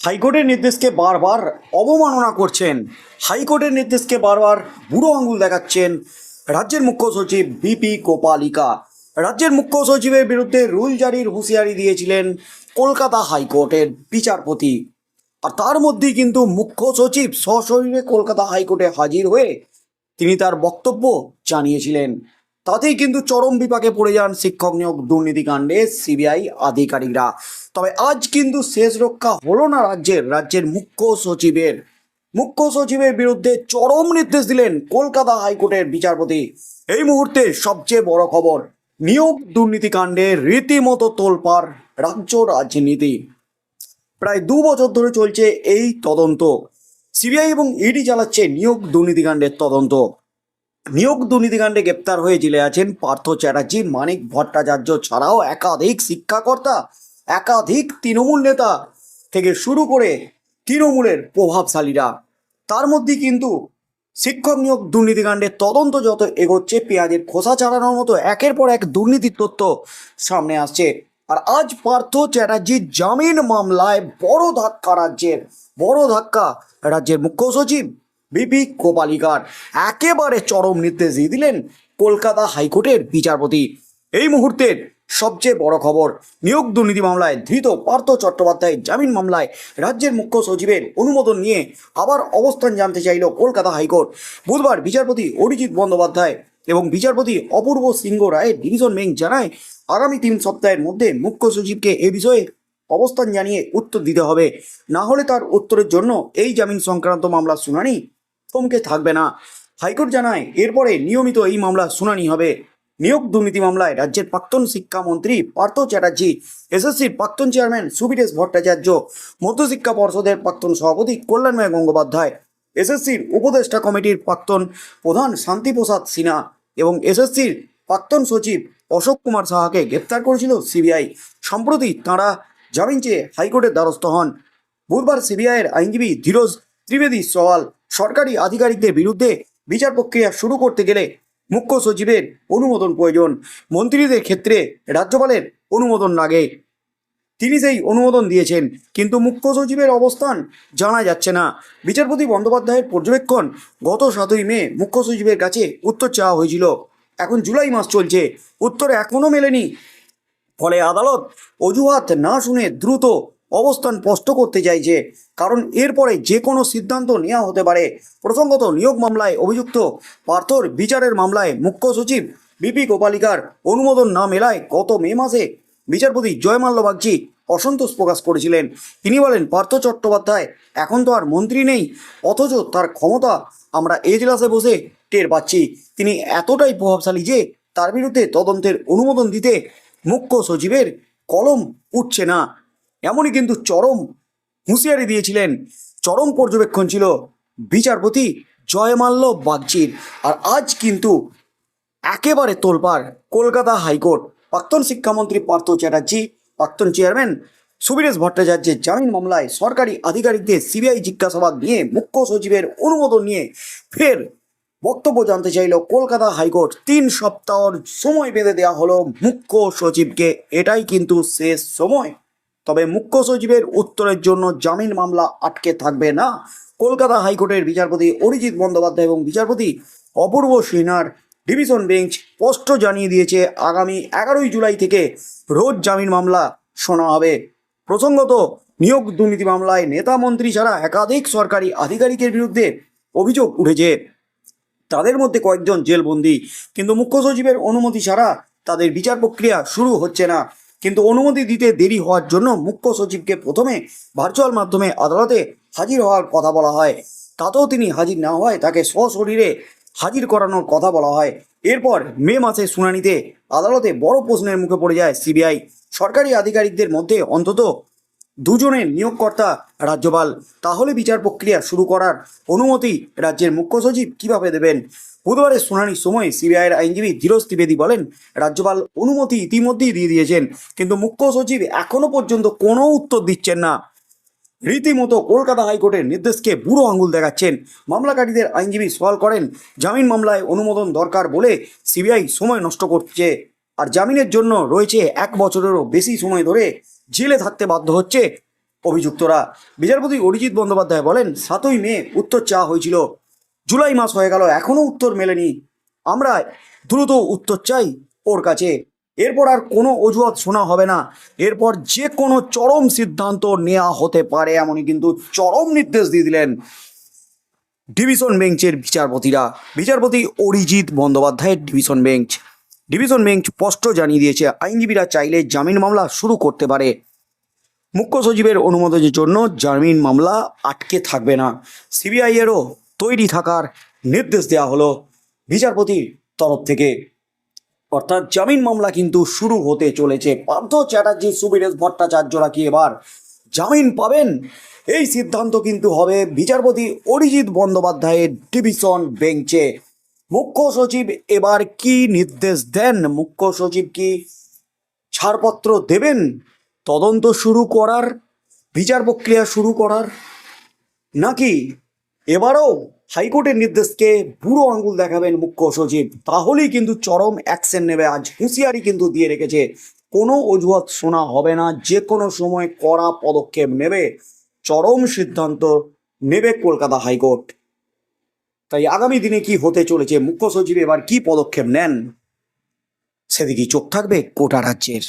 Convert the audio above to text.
হাইকোর্টের নির্দেশকে বারবার অবমাননা করছেন। হাইকোর্টের নির্দেশকে বারবার বুড়ো আঙুল দেখাচ্ছেন রাজ্যের মুখ্য সচিব বিপি কোপালিকা। রাজ্যের মুখ্য সচিবের বিরুদ্ধে রুল জারির হুঁশিয়ারি দিয়েছিলেন কলকাতা হাইকোর্টের বিচারপতি। আর তার মধ্যেই কিন্তু মুখ্য সচিব সশরীরে কলকাতা হাইকোর্টে হাজির হয়ে তিনি তার বক্তব্য জানিয়েছিলেন। তাতেই কিন্তু চরম বিপাকে পড়ে যান শিক্ষক নিয়োগ দুর্নীতিকাণ্ডে সিবিআই আধিকারিকরা। তবে আজ কিন্তু শেষ রক্ষা হলো না রাজ্যের রাজ্যের মুখ্য সচিবের। মুখ্য সচিবের বিরুদ্ধে চরম নির্দেশ দিলেন কলকাতা হাইকোর্টের বিচারপতি। এই মুহূর্তে সবচেয়ে বড় খবর, নিয়োগ দুর্নীতিকাণ্ডে রীতিমতো তোলপার রাজ্য রাজনীতি। প্রায় দু বছর ধরে চলছে এই তদন্ত। সিবিআই এবং ইডি চালাচ্ছে নিয়োগ দুর্নীতিকাণ্ডের তদন্ত। নিয়োগ দুর্নীতিকাণ্ডে গ্রেপ্তার হয়ে জেলে আছেন পার্থ চ্যাটার্জি, মানিক ভট্টাচার্য ছাড়াও একাধিক শিক্ষাকর্তা, একাধিক তৃণমূল নেতা থেকে শুরু করে তৃণমূলের প্রভাবশালীরা। তার মধ্যে কিন্তু শিক্ষক নিয়োগ দুর্নীতিকাণ্ডের তদন্ত যত এগোচ্ছে, পেঁয়াজের খোসা ছাড়ানোর মতো একের পর এক দুর্নীতির তথ্য সামনে আসছে। আর আজ পার্থ চ্যাটার্জির জামিন মামলায় বড় ধাক্কা রাজ্যের, বড় ধাক্কা রাজ্যের মুখ্য সচিব বিপি কোপালিকার একেবারে চরম নির্দেশ দিয়ে দিলেন কলকাতা হাইকোর্টের বিচারপতি। এই মুহূর্তের সবচেয়ে বড় খবর, নিয়োগ দুর্নীতি মামলায় ধৃত পার্থ চট্টোপাধ্যায় জামিন মামলায় রাজ্যের মুখ্য সচিবের অনুমোদন নিয়ে আবার অবস্থান জানতে চাইল কলকাতা হাইকোর্ট। বুধবার বিচারপতি অরিজিৎ বন্দ্যোপাধ্যায় এবং বিচারপতি অপূর্ব সিংহ রায়ের ডিভিশন বেঞ্চ জানায়, আগামী তিন সপ্তাহের মধ্যে মুখ্য সচিবকে এ বিষয়ে অবস্থান জানিয়ে উত্তর দিতে হবে। না হলে তার উত্তরের জন্য এই জামিন সংক্রান্ত মামলার শুনানি থমকে থাকবে না। হাইকোর্ট জানায়, এরপরে নিয়মিত এই মামলা শুনানি হবে। নিয়োগ দুর্নীতি মামলায় রাজ্যের প্রাক্তন শিক্ষামন্ত্রী পার্থ চ্যাটার্জি, এসএসসির প্রাক্তন চেয়ারম্যান সুবিরেশ ভট্টাচার্য, মধ্যশিক্ষা পর্ষদের প্রাক্তন সভাপতি কল্যাণময় গঙ্গোপাধ্যায়, এসএসসির উপদেষ্টা কমিটির প্রাক্তন প্রধান শান্তিপ্রসাদ সিনহা এবং এসএসসির প্রাক্তন সচিব অশোক কুমার সাহাকে গ্রেপ্তার করেছিল সিবিআই। সম্প্রতি তাঁরা জামিন চেয়ে হাইকোর্টের দ্বারস্থ হন। বুধবার সিবিআইয়ের আইনজীবী ধীরজ ত্রিবেদী সওয়াল সরকারি আধিকারিকদের বিরুদ্ধে বিচার প্রক্রিয়া শুরু করতে গেলে মুখ্য সচিবের অনুমোদন প্রয়োজন। মন্ত্রীদের ক্ষেত্রে রাজ্যপালের অনুমোদন লাগে তিনি সেই অনুমোদন দিয়েছেন। কিন্তু মুখ্য সচিবের অবস্থান জানা যাচ্ছে না। বিচারপতি বন্দ্যোপাধ্যায়ের পর্যবেক্ষণ গত সাতই মে মুখ্য সচিবের কাছে উত্তর চাওয়া হয়েছিল। এখন জুলাই মাস চলছে। উত্তর এখনও মেলেনি। ফলে আদালত অজুহাত না শুনে দ্রুত অবস্থান স্পষ্ট করতে চাইছে কারণ এরপরে যে কোনো সিদ্ধান্ত নেওয়া হতে পারে। প্রসঙ্গত নিয়োগ মামলায় অভিযুক্ত পার্থর বিচারের মামলায় মুখ্য সচিব বিপি গোপালিকার অনুমোদন না মেলায় গত মে মাসে বিচারপতি জয়মাল্য বাগচি অসন্তোষ প্রকাশ করেছিলেন। তিনি বলেন, পার্থ চট্টোপাধ্যায় এখন তো আর মন্ত্রী নেই, অথচ তার ক্ষমতা আমরা এজলাসে বসে টের পাচ্ছি। তিনি এতটাই প্রভাবশালী যে, তার বিরুদ্ধে তদন্তের অনুমোদন দিতে মুখ্য সচিবের কলম উঠছে না। এমনই কিন্তু চরম হুঁশিয়ারি দিয়েছিলেন। চরম পর্যবেক্ষণ ছিল বিচারপতি জয়মাল্য বাগচির। আর আজ কিন্তু একেবারে তোলপাড় কলকাতা হাইকোর্ট। প্রাক্তন শিক্ষামন্ত্রী পার্থ চ্যাটার্জি, প্রাক্তন চেয়ারম্যান সুবীরেশ ভট্টাচার্যের জামিন মামলায় সরকারি আধিকারিকদের সিবিআই জিজ্ঞাসাবাদ নিয়ে মুখ্য সচিবের অনুমোদন নিয়ে ফের বক্তব্য জানতে চাইল কলকাতা হাইকোর্ট। তিন সপ্তাহর সময় বেঁধে দেওয়া হলো মুখ্য সচিবকে। এটাই কিন্তু শেষ সময়। তবে মুখ্য সচিবের উত্তরের জন্য জামিন মামলা আটকে থাকবে না। কলকাতা হাইকোর্টের বিচারপতি অরিজিৎ বন্দ্যোপাধ্যায় এবং বিচারপতি অপূর্ব সিনহার ডিভিশন বেঞ্চ স্পষ্ট জানিয়ে দিয়েছে, আগামী এগারোই জুলাই থেকে রোজ জামিন মামলা শোনা হবে। প্রসঙ্গত, নিয়োগ দুর্নীতি মামলায় নেতা মন্ত্রী ছাড়া একাধিক সরকারি আধিকারিকের বিরুদ্ধে অভিযোগ উঠেছে। তাদের মধ্যে কয়েকজন জেলবন্দি, কিন্তু মুখ্য সচিবের অনুমতি ছাড়া তাদের বিচার প্রক্রিয়া শুরু হচ্ছে না। কিন্তু অনুমতি দিতে দেরি হওয়ার জন্য মুখ্য সচিবকে প্রথমে ভার্চুয়াল মাধ্যমে আদালতে হাজির হওয়ার কথা বলা হয়। তাতেও তিনি হাজির না হয় তাকে সশরীরে হাজির করানোর কথা বলা হয়। এরপর মে মাসে শুনানিতে আদালতে বড় প্রশ্নের মুখে পড়ে যায় সিবিআই। সরকারি আধিকারিকদের মধ্যে অন্তত দুজনের নিয়োগকর্তা রাজ্যপাল। তাহলে বিচার প্রক্রিয়া শুরু করার অনুমতি রাজ্যের মুখ্য সচিব কীভাবে দেবেন? বুধবারের শুনানির সময় সিবিআইয়ের আইনজীবী ধীরজ ত্রিবেদী বলেন, রাজ্যপাল অনুমতি ইতিমধ্যেই দিয়ে দিয়েছেন, কিন্তু মুখ্য সচিব এখনও পর্যন্ত কোনো উত্তর দিচ্ছেন না। রীতিমতো কলকাতা হাইকোর্টের নির্দেশকে বুড়ো আঙুল দেখাচ্ছেন। মামলাকারীদের আইনজীবী সওয়াল করেন, জামিন মামলায় অনুমোদন দরকার বলে সিবিআই সময় নষ্ট করছে, আর জামিনের জন্য রয়েছে এক বছরেরও বেশি সময় ধরে জেলে থাকতে বাধ্য হচ্ছে অভিযুক্তরা। বিচারপতি অরিজিৎ বন্দ্যোপাধ্যায় বলেন, সাতই মে উত্তর চাওয়া হয়েছিল। জুলাই মাস হয়ে গেল এখনও উত্তর মেলেনি। আমরা দ্রুত উত্তর চাই ওর কাছে। এরপর আর কোনো অজুহাত শোনা হবে না। এরপর যে কোনো চরম সিদ্ধান্ত নেওয়া হতে পারে এমনই কিন্তু চরম নির্দেশ দিয়ে দিলেন ডিভিশন বেঞ্চের বিচারপতিরা। বিচারপতি অরিজিৎ বন্দ্যোপাধ্যায়ের ডিভিশন বেঞ্চ। ডিভিশন বেঞ্চ স্পষ্ট জানিয়ে দিয়েছে, আইনজীবীরা চাইলে জামিন মামলা শুরু করতে পারে। মুখ্য সচিবের অনুমোদনের জন্য জামিন মামলা আটকে থাকবে না। সিবিআইয়েরও তৈরি থাকার নির্দেশ দেওয়া হলো বিচারপতির তরফ থেকে। অর্থাৎ জামিন মামলা কিন্তু শুরু হতে চলেছে। পার্থ চ্যাটার্জি, সুবীরেশ ভট্টাচার্যরা কি এবার জামিন পাবেন? এই সিদ্ধান্ত কিন্তু হবে বিচারপতি অরিজিৎ বন্দ্যোপাধ্যায়ের ডিভিশন বেঞ্চে। মুখ্য সচিব এবার কি নির্দেশ দেন? মুখ্য সচিব কি ছাড়পত্র দেবেন? তদন্ত শুরু করার, বিচার প্রক্রিয়া শুরু করার? নাকি এবারও হাইকোর্টের নির্দেশকে বুড়ো আঙ্গুল দেখাবেন মুখ্য সচিব? তাহলেই কিন্তু চরম অ্যাকশন নেবে। আজ হুঁশিয়ারি কিন্তু দিয়ে রেখেছে, কোনো অজুহাত শোনা হবে না যে কোনো সময় কড়া পদক্ষেপ নেবে, চরম সিদ্ধান্ত নেবে কলকাতা হাইকোর্ট। তাই আগামী দিনে কি হতে চলেছে? মুখ্য সচিব এবার কি পদক্ষেপ নেন? সেদিকেই চোখ থাকবে কোটা রাজ্যের।